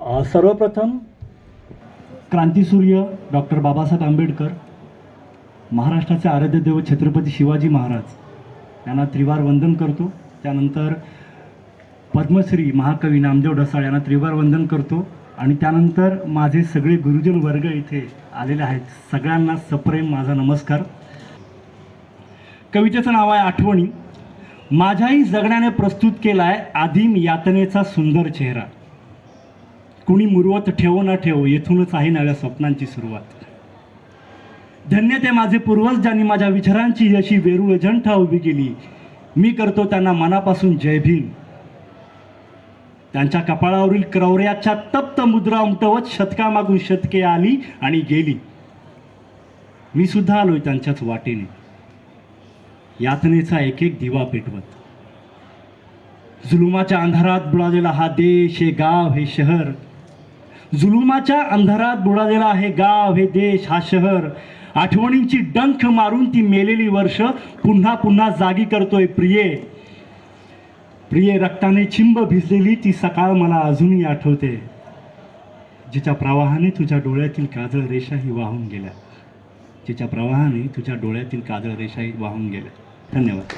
सर्वप्रथम क्रांतीसूर्य डॉक्टर बाबासाहेब आंबेडकर महाराष्ट्राचे आराध्यदेव छत्रपती शिवाजी महाराज यांना त्रिवार वंदन करतो. त्यानंतर पद्मश्री महाकवी नामदेव ढसाळ यांना त्रिवार वंदन करतो. आणि त्यानंतर माझे सगळे गुरुजन वर्ग इथे आलेले आहेत. सगळ्यांना सप्रेम माझा नमस्कार. कवितेचं नाव आहे आठवणी. माझ्याही जगण्याने प्रस्तुत केला आहे आदिम यातनेचा सुंदर चेहरा. कुणी मुरवत ठेवो ना ठेवो येथूनच आहे नव्या स्वप्नांची सुरुवात. धन्य ते माझे पूर्वज ज्यांनी माझ्या विचारांची अशी वेरूळ जंठा उभी केली. मी करतो त्यांना मनापासून जय भीम. त्यांच्या कपाळावरील क्रौर्याच्या तप्त मुद्रा उमटवत शतकामागून शतके आली आणि गेली. मी सुद्धा आलोय त्यांच्याच वाटेने. यातनेचा एक एक दिवा पेटवत. जुलुमाच्या अंधारात बुडालेला हा देश हे गाव हे शहर जुलुमाच्या अंधारात बुडालेला आहे गाव हे देश हा शहर. आठवणींची डंख मारून ती मेलेली वर्ष पुन्हा पुन्हा जागी करतोय प्रिये. प्रिये रक्ताने चिंब भिजलेली ती सकाळ मला अजूनही आठवते. जिच्या प्रवाहाने तुझ्या डोळ्यातील काजळ रेषाही वाहून गेल्या. जिच्या प्रवाहाने तुझ्या डोळ्यातील काजळ रेषाही वाहून गेल्या. धन्यवाद.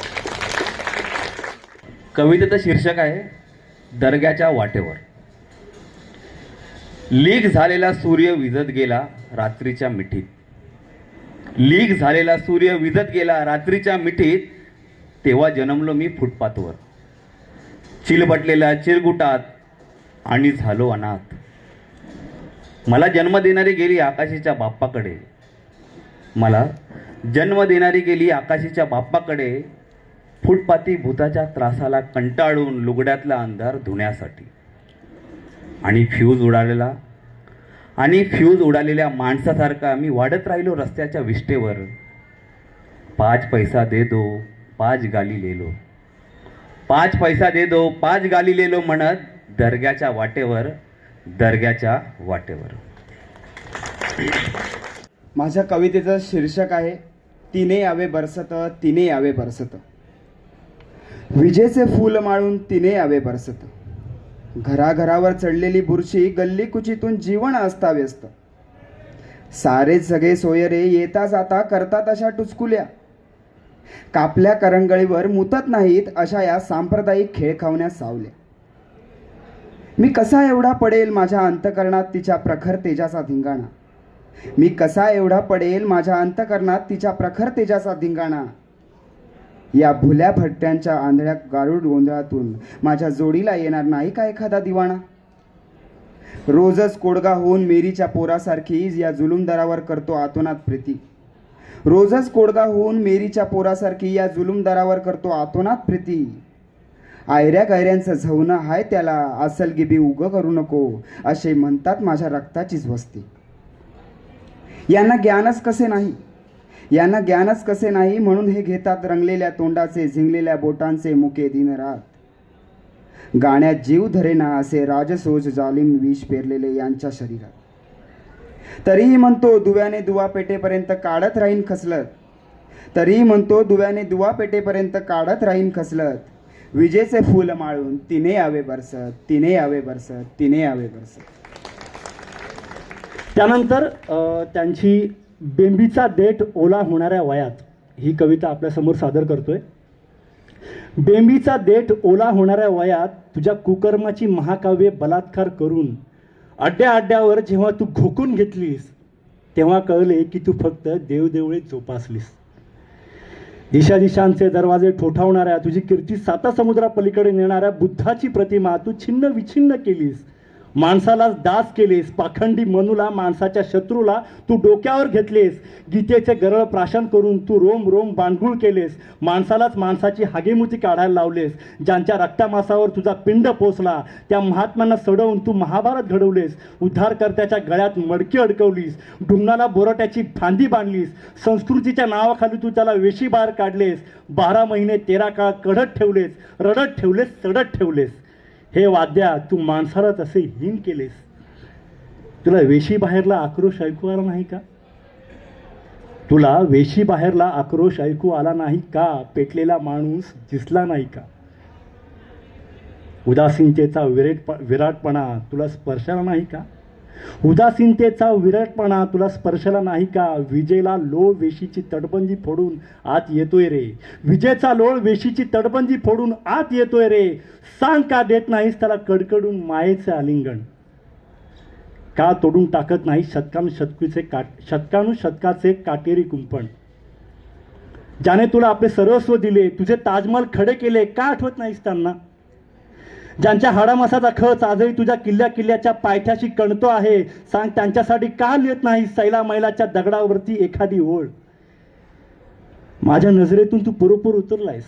कवितेचं शीर्षक आहे दर्ग्याच्या वाटेवर. लीक झालेला सूर्य विजत गेला रात्रीच्या मिठीत. लीक झालेला सूर्य विजत गेला रात्रीच्या मिठीत. तेव्हा जन्मलो मी फुटपाथवर. चिलबटलेल्या चिरगुटात आणि झालो अनाथ. मला जन्म देणारी गेली आकाशीच्या बाप्पाकडे. मला जन्म देणारी गेली आकाशीच्या बाप्पाकडे. फुटपाती भूताच्या त्रासाला कंटाळून लुगड्यातला अंधार धुण्यासाठी. आणि फ्यूज उडालेला. आणि फ्यूज उडालेल्या माणसासारखा मी वाढत राहिलो रस्त्याच्या विष्टेवर पाच पैसा दे दो पाच गाली लेलो पाच पैसा दे दो पाच गाली लेलो म्हणत दर्ग्याच्या वाटेवर दर्ग्याच्या वाटेवर. माझ्या कवितेचं शीर्षक आहे तिने यावे बरसत तिने यावे बरसत. विजेचे फूल माळून तिने यावे बरसत. घराघरावर चढलेली बुरशी गल्ली कुचीतून जीवन अस्ताव्यस्त. सारे सगळे सोयरे येता जाता करतात अशा टुचकुल्या. कापल्या करंगळीवर मुतत नाहीत अशा या सांप्रदायिक खेळ खावण्यास सावल्या. मी कसा एवढा पडेल माझ्या अंतकरणात तिच्या प्रखर तेजाचा धिंगाणा? मी कसा एवढा पडेल माझ्या अंतकरणात तिच्या प्रखर तेजाचा धिंगाणा? या भुल्या भट्ट्यांच्या आंधळ्या गारुड गोंधळातून माझ्या जोडीला येणार नाही का एखादा दिवाणा? रोजच कोडगा होऊन मेरीच्या पोरासारखी या जुलुमदारावर करतो आतोनात प्रीती. रोजच कोडगा होऊन मेरीच्या पोरासारखी या जुलुमदारावर करतो आतोनात प्रीती. आयऱ्या गायऱ्यांचं झवणं हाय त्याला असल गिबी उगं करू नको असे म्हणतात माझ्या रक्ताचीच वस्ती. यांना ज्ञानच कसे नाही? यांना ज्ञानच कसे नाही म्हणून हे घेतात रंगलेल्या तोंडाचे झिंगलेल्या बोटांचे मुके दिनरात गाण्यात जीव धरेना असे राजसोज जालिम विष पेरलेले यांच्या शरीरात. तरीही म्हणतो दुव्याने दुवा पेटेपर्यंत काढत राहीन खसलत. तरीही म्हणतो दुव्याने दुवा पेटेपर्यंत काढत राहीन खसलत. विजेचे फूल माळून तिने यावे बरसत तिने यावे बरसत तिने यावे बरसत. त्यानंतर त्यांची बेंबीचा देठ ओला होणाऱ्या वयात ही कविता आपल्यासमोर सादर करतोय. बेंबीचा देठ ओला होणाऱ्या वयात तुझ्या कुकर्माची महाकाव्ये बलात्कार करून अड्ड्या अड्ड्यावर जेव्हा तू घोकून घेतलीस तेव्हा कळले की तू फक्त देवदेवळे जोपासलीस. दिशा दिशांचे दरवाजे ठोठावणाऱ्या तुझी कीर्ती साता समुद्रापलीकडे नेणाऱ्या बुद्धाची प्रतिमा तू छिन्न विछिन्न केलीस. माणसालाच दास केलेस पाखंडी मनूला माणसाच्या शत्रूला तू डोक्यावर घेतलेस गीतेचे गरळ प्राशन करून तू रोम रोम बांडगुळ केलेस माणसालाच माणसाची हागेमुती काढायला लावलेस ज्यांच्या रक्तामासावर तुझा पिंड पोचला त्या महात्म्यांना सडवून तू महाभारत घडवलेस उद्धारकर्त्याच्या गळ्यात मडकी अडकवलीस ढुंगाला बोराट्याची फांदी बांधलीस संस्कृतीच्या नावाखाली तू त्याला वेशी बाहेर काढलेस बारा महिने तेरा काळ कढत ठेवलेस रडत ठेवलेस चढत ठेवलेस. हे वाद्या तू माणसालाच असे हीन केलेस. तुला वेशी बाहेरला आक्रोश ऐकू आला नाही का? तुला वेशी बाहेरला आक्रोश ऐकू आला नाही का? पेटलेला माणूस दिसला नाही का? उदासीनतेचा विरेट विराटपणा तुला स्पर्शाला नाही का? उदासीनतेचा विराटपणा तुला स्पर्शाला नाही का? विजेला लोळ वेशीची तटबंदी फोडून आत येतोय रे. विजेचा लोळ वेशीची तटबंदी फोडून आत येतोय रे. सांग का देत नाहीस त्याला कडकडून मायेचं आलिंगन? का तोडून टाकत नाही शतकानु शतकीचे काट शतकानु शतकाचे काटेरी कुंपण? ज्याने तुला आपले सर्वस्व दिले तुझे ताजमहल खडे केले का आठवत नाहीस त्यांना? ज्यांच्या हाडामासाचा खच आजही तुझ्या किल्ल्या किल्ल्याच्या पायथ्याशी कणतो आहे सांग त्यांच्यासाठी का लिहित नाही सैला मैलाच्या दगडावरती एखादी ओळ? माझ्या नजरेतून तू पुरेपूर उतरलायस.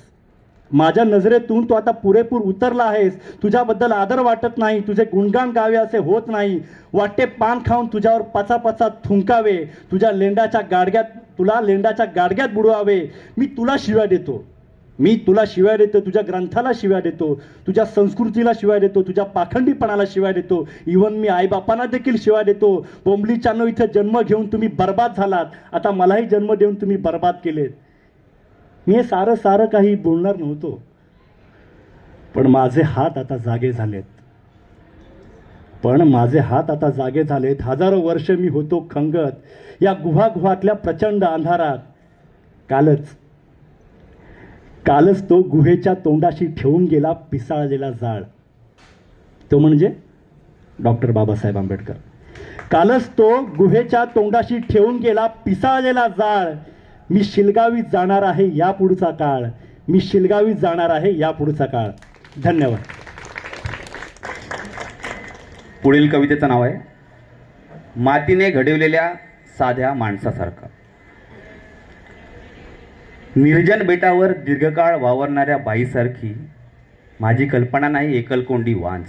माझ्या नजरेतून तू आता पुरेपूर उतरला आहेस. तुझ्याबद्दल आदर वाटत नाही तुझे गुणगान गावे असे होत नाही. वाटते पान खाऊन तुझ्यावर पचा पचा थुंकावे. तुझ्या लेंडाच्या गाडग्यात तुला लेंडाच्या गाडग्यात बुडवावे. मी तुला शिव्या देतो. मी तुला शिव्या देतो तुझ्या ग्रंथाला शिव्या देतो तुझ्या संस्कृतीला शिव्या देतो तुझ्या पाखंडीपणाला शिव्या देतो. इवन मी आईबापांना देखील शिव्या देतो. बोंबलीच्यानं इथं जन्म घेऊन तुम्ही बर्बाद झालात. आता मलाही जन्म देऊन तुम्ही बर्बाद केलेत. मी हे सारं सारं काही बोलणार नव्हतो. पण माझे हात आता जागे झालेत. पण माझे हात आता जागे झालेत. हजारो वर्ष मी होतो खंगत. या गुहागुहातल्या प्रचंड अंधारात. कालच कालच तो गुहेच्या तोंडाशी ठेवून गेला पिसाळलेला जाळ. तो म्हणजे डॉक्टर बाबासाहेब आंबेडकर. कालच तो गुहेच्या तोंडाशी ठेवून गेला पिसाळलेला जाळ. मी शिलगावी जाणार आहे या पुढचा काळ. मी शिलगावी जाणार आहे या पुढचा काळ. धन्यवाद. पुढील कवितेचं नाव आहे मातीने घडवलेल्या साध्या माणसासारखा. निर्जन बेटावर दीर्घकाळ वावरणाऱ्या बाईसारखी माझी कल्पना नाही एकलकोंडी वांज.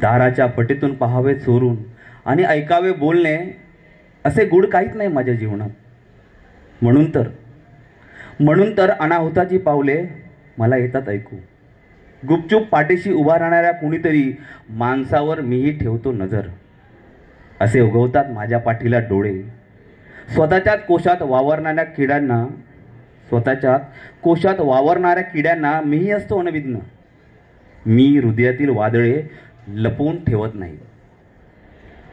दाराच्या पटीतून पहावे चोरून आणि ऐकावे बोलणे असे गुड काहीच नाही माझ्या जीवनात. म्हणून तर म्हणून तर अनाहुताची पावले मला येतात ऐकू. गुपचूप पाठीशी उभा राहणाऱ्या कुणीतरी माणसावर मीही ठेवतो नजर. असे उगवतात माझ्या पाठीला डोळे. स्वतःच्याच कोशात वावरणाऱ्या किड्यांना स्वतःच्या कोशात वावरणाऱ्या किड्यांना मीही असतो अनविज्ञ मी हृदयातील वादळे लपवून ठेवत नाही.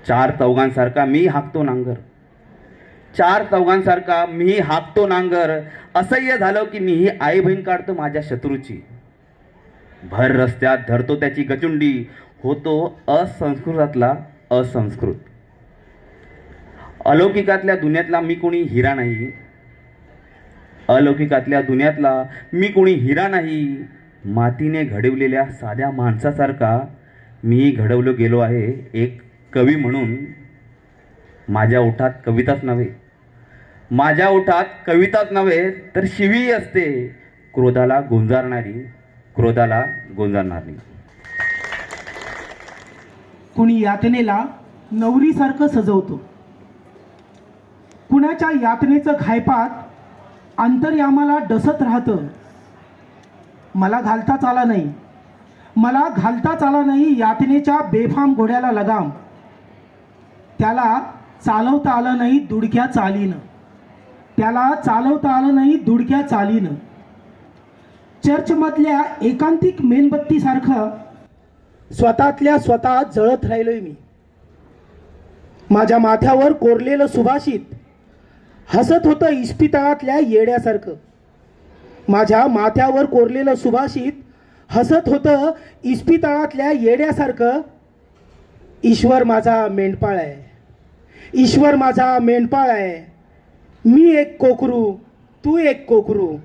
चार चौघांसारखा मी हाकतो नांगर. चार चौघांसारखा मी हाकतो नांगर. असह्य झालं की मीही आई बहीण काढतो माझ्या शत्रूची. भर रस्त्यात धरतो त्याची गचुंडी. होतो असंस्कृतातला असंस्कृत. अलौकिकातल्या दुनियातला मी कोणी हिरा नाही. अलौकिकातल्या दुनियातला मी कोणी हिरा नाही. मातीने घडवलेल्या साध्या माणसासारखा मी घडवलो गेलो आहे एक कवी म्हणून. माझ्या ओठात कविताच नव्हे. माझ्या ओठात कविताच नव्हे तर शिवी असते. क्रोधाला गोंजारणारी क्रोधाला गोंजारणारी. कुणी यातनेला नवरीसारखं सजवतो. कुणाच्या यातनेचं घायपात अंतर्यामाला डसत राहतं. मला घालताच आला नाही. मला घालताच आला नाही यातनेच्या बेफाम घोड्याला लगाम. त्याला चालवता आलं नाही दुडक्या चालीनं. त्याला चालवता आलं नाही दुडक्या चालीनं. चर्चमधल्या एकांतिक मेणबत्तीसारखं स्वतःतल्या स्वतः जळत राहिलोय मी. माझ्या माथ्यावर कोरलेलं सुभाषित हसत होतं इस्पितळातल्या येड्यासारखं. माझ्या माथ्यावर कोरलेलं सुभाषित हसत होतं इस्पितळातल्या येड्यासारखं. ईश्वर माझा मेंढपाळ आहे. ईश्वर माझा मेंढपाळ आहे. मी एक कोकरू तू एक कोकरू.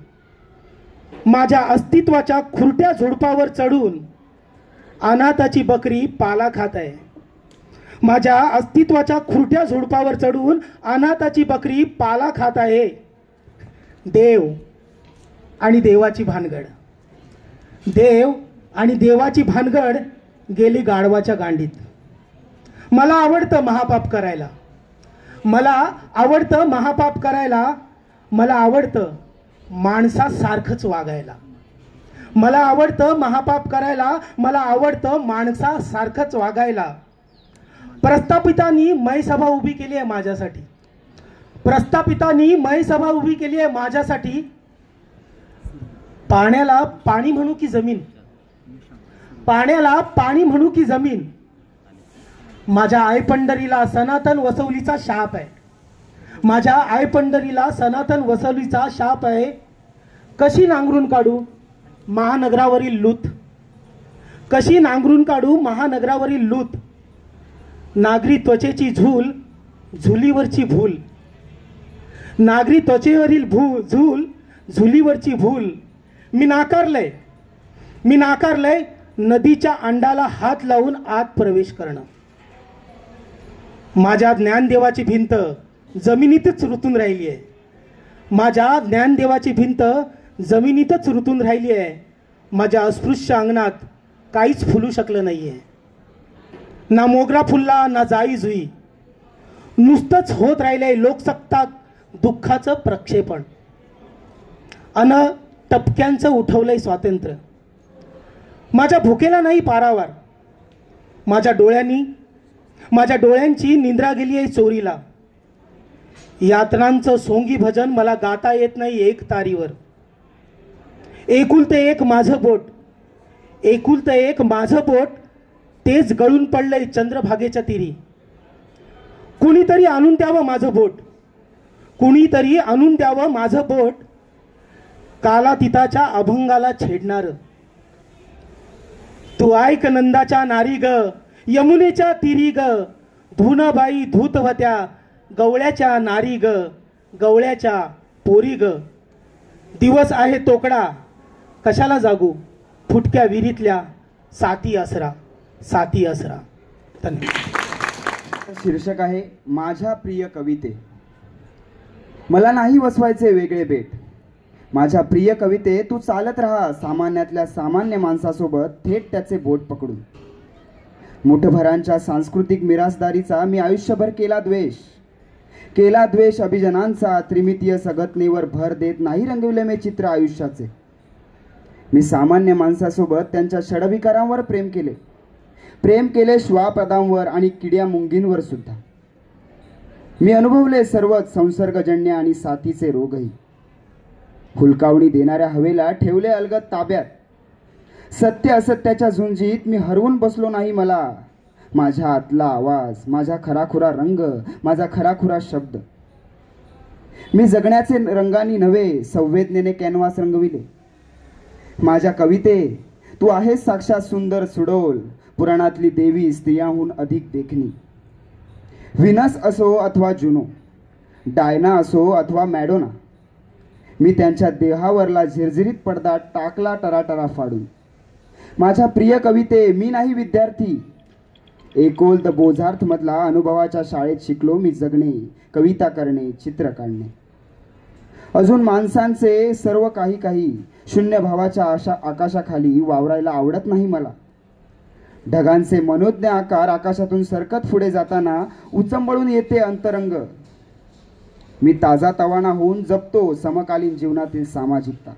माझ्या अस्तित्वाच्या खुरट्या झुडपावर चढून अनाथाची बकरी पाला खात आहे. माझ्या अस्तित्वाच्या खुरट्या झुडपावर चढून अनाथाची बकरी पाला खात आहे. देव आणि देवाची भानगड. देव आणि देवाची भानगड गेली गाढवाच्या गांडीत. मला आवडतं महापाप करायला. मला आवडतं महापाप करायला. मला आवडतं माणसासारखंच वागायला. मला आवडतं महापाप करायला. मला आवडतं माणसासारखंच वागायला. प्रस्थापितांनी मै सभा उभी केली आहे माझ्यासाठी. प्रस्थापितांनी मै सभा उभी केली आहे माझ्यासाठी. पाण्याला पाणी म्हणू की जमीन? पाण्याला पाणी म्हणू की जमीन? माझ्या आयपंढरीला सनातन वसवलीचा शाप आहे. माझ्या आयपंढरीला सनातन वसवलीचा शाप आहे. कशी नांगरून काढू? महानगरावरील लूत. कशी नांगरून काढू? महानगरावरील लूत. नागरी त्वचेची झूल झुलीवरची भूल. नागरी त्वचेवरील भू झूल झुलीवरची भूल. मी नाकारलंय. मी नाकारलंय नदीच्या अंडाला हात लावून आत प्रवेश करणं. माझ्या ज्ञानदेवाची भिंत जमिनीतच रुतून राहिली आहे. माझ्या ज्ञानदेवाची भिंत जमिनीतच रुतून राहिली आहे. माझ्या अस्पृश्य अंगणात काहीच फुलू शकलं नाही आहे ना मोगरा फुलला ना जाई जुई. नुसतंच होत राहिलंय लोकसत्ता दुःखाचं प्रक्षेपण. अन टपक्यांचं उठवलंय स्वातंत्र्य. माझ्या भुकेला नाही पारावार. माझ्या डोळ्यांनी माझ्या डोळ्यांची निंद्रा गेली आहे चोरीला. यातनांचं सोंगी भजन मला गाता येत नाही एक तारीवर. एकुलतं एक माझं बोट. एकुलतं एक माझं बोट तेच गळून पडलंय चंद्रभागेच्या तिरी. कुणीतरी आणून द्यावं माझं बोट. कुणीतरी आणून द्यावं माझं बोट. कालातीताच्या अभंगाला छेडणार. तू ऐक नंदाच्या नारी ग यमुनेच्या तिरी ग धुनबाई धूत होत्या गवळ्याच्या नारी ग गवळ्याच्या पोरी ग. दिवस आहे तोकडा कशाला जागू? फुटक्या विहिरीतल्या साती असरा साथी असरा. धन्यवाद. शीर्षक आहे माझ्या प्रिय कविते. मला नाही वसवायचे वेगळे बेट. माझ्या प्रिय कविते तू चालत राहा सामान्यातल्या सामान्य माणसासोबत थेट त्याचे बोट पकडून. मुठभरांच्या सांस्कृतिक मिरासदारीचा मी आयुष्यभर केला द्वेष. केला द्वेष अभिजनांचा त्रिमितीय सगतनेवर भर देत नाही रंगविले मी चित्र आयुष्याचे. मी सामान्य माणसासोबत त्यांच्या षडविकारांवर प्रेम केले. प्रेम केले श्वापदांवर आणि किड्या मुंगींवर सुद्धा. मी अनुभवले सर्वच संसर्गजन्य आणि साथीचे रोगही. हुलकावणी देणाऱ्या हवेला ठेवले अलगत ताब्यात. सत्य असत्याच्या झुंजीत मी हरवून बसलो नाही मला. माझ्या आतला आवाज माझा खराखुरा रंग माझा खराखुरा शब्द. मी जगण्याचे रंगानी नव्हे संवेदनेने कॅनव्हास रंगविले. माझ्या कविते तू आहेस साक्षात सुंदर सुडोल पुराणातली देवी स्त्रियाहून अधिक देखणी. विनस असो अथवा जुनो डायना असो अथवा मॅडोना मी त्यांच्या देहावरला झिरझिरीत पडदा टाकला टराटरा फाडून. माझ्या प्रिय कविते मी नाही विद्यार्थी. एकोल द बोझार्थमधला अनुभवाच्या शाळेत शिकलो मी जगणे कविता करणे चित्र काढणे. अजून माणसांचे सर्व काही काही शून्य भावाच्या आशा आकाशाखाली वावरायला आवडत नाही मला. ढगांचे मनोज्ञ आकार आकाशातून सरकत पुढे जाताना उचंबळून येते अंतरंग. मी ताजा तवाना होऊन जपतो समकालीन जीवनातील सामाजिकता.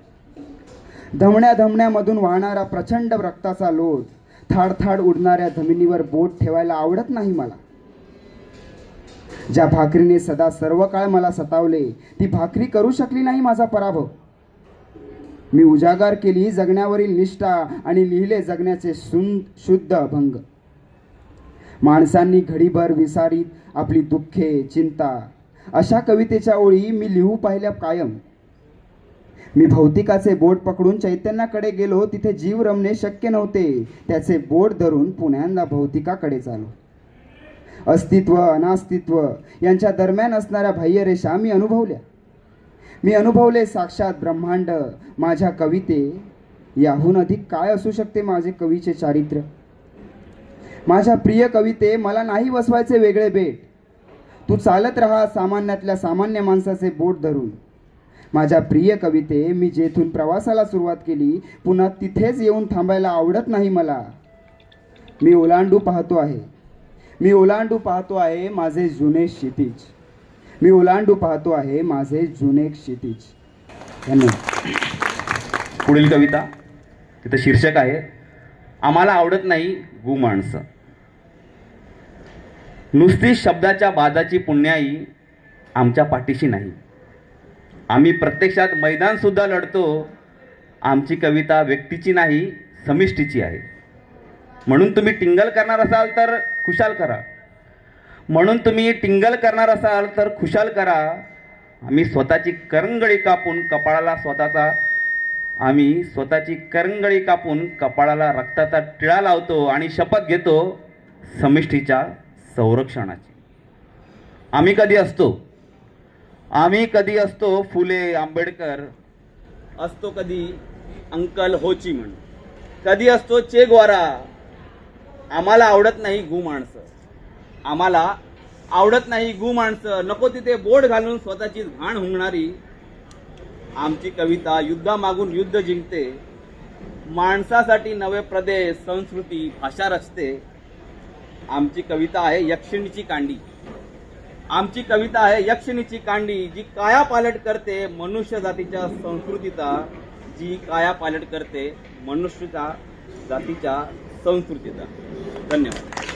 धमण्या धमण्यामधून वाहणारा प्रचंड रक्ताचा लोट थाडथाड उडणाऱ्या जमिनीवर बोट ठेवायला आवडत नाही मला. ज्या भाकरीने सदा सर्व काळ मला सतावले ती भाकरी करू शकली नाही माझा पराभव. मी उजागर केली जगण्यावरील निष्ठा आणि लिहिले जगण्याचे शुद्ध अभंग माणसांनी घडीभर विसारीत आपली दुःखे चिंता अशा कवितेच्या ओळी मी लिहू पाहिल्या कायम. मी भौतिकाचे बोट पकडून चैतन्याकडे गेलो तिथे जीव रमणे शक्य नव्हते. त्याचे बोट धरून पुण्यांदा भौतिकाकडे चालो. अस्तित्व अनास्तित्व यांच्या दरम्यान असणाऱ्या बाह्यरेषा मी अनुभवल्या. मी अनुभवले साक्षात ब्रह्मांड माझ्या कविते. याहून अधिक काय असू शकते माझे कवीचे चारित्र्य माझ्या प्रिय कविते मला नाही बसवायचे वेगळे बेट. तू चालत राहा सामान्यातल्या सामान्य माणसाचे बोट धरून. माझ्या प्रिय कविते मी जेथून प्रवासाला सुरुवात केली पुन्हा तिथेच येऊन थांबायला आवडत नाही मला. मी ओलांडू पाहतो आहे. मी ओलांडू पाहतो आहे माझे जुने क्षितिज. मी ओलांडू पाहतो आहे माझे जुने क्षितिज. धन्यवाद. पुढील कविता तिथं शीर्षक आहे आम्हाला आवडत नाही गु माणसं. नुसती शब्दाच्या बाजाची पुण्याई आमच्या पाठीशी नाही. आम्ही प्रत्यक्षात मैदानसुद्धा लढतो आमची कविता व्यक्तीची नाही समिष्टीची आहे. म्हणून तुम्ही टिंगल करणार असाल तर खुशाल करा. म्हणून तुम्ही टिंगल करणार असाल तर खुशाल करा. आम्ही स्वतःची करंगळी कापून कपाळाला स्वतःचा आम्ही स्वतःची करंगळी कापून कपाळाला रक्ताचा टिळा लावतो आणि शपथ घेतो समिष्टीच्या संरक्षणाची. आम्ही कधी असतो? आम्ही कधी असतो फुले आंबेडकर? असतो कधी अंकल होची म्हणून. कधी असतो चेगवारा? आम्हाला आवडत नाही गु माणसं. आम्हाला आवडत नाही गु माणसं. नको तिथे बोट घालून स्वतःची घाण हुंगणारी. आमची कविता युद्धामागून युद्ध जिंकते. माणसासाठी नवे प्रदेश संस्कृती भाषा रचते. आमची कविता आहे यक्षिणीची कांडी. आमची कविता आहे यक्षिणीची कांडी जी काया पालट करते मनुष्य जातीच्या संस्कृतीचा जी काया पालट करते मनुष्यचा जातीच्या संस्कृतीचा. धन्यवाद.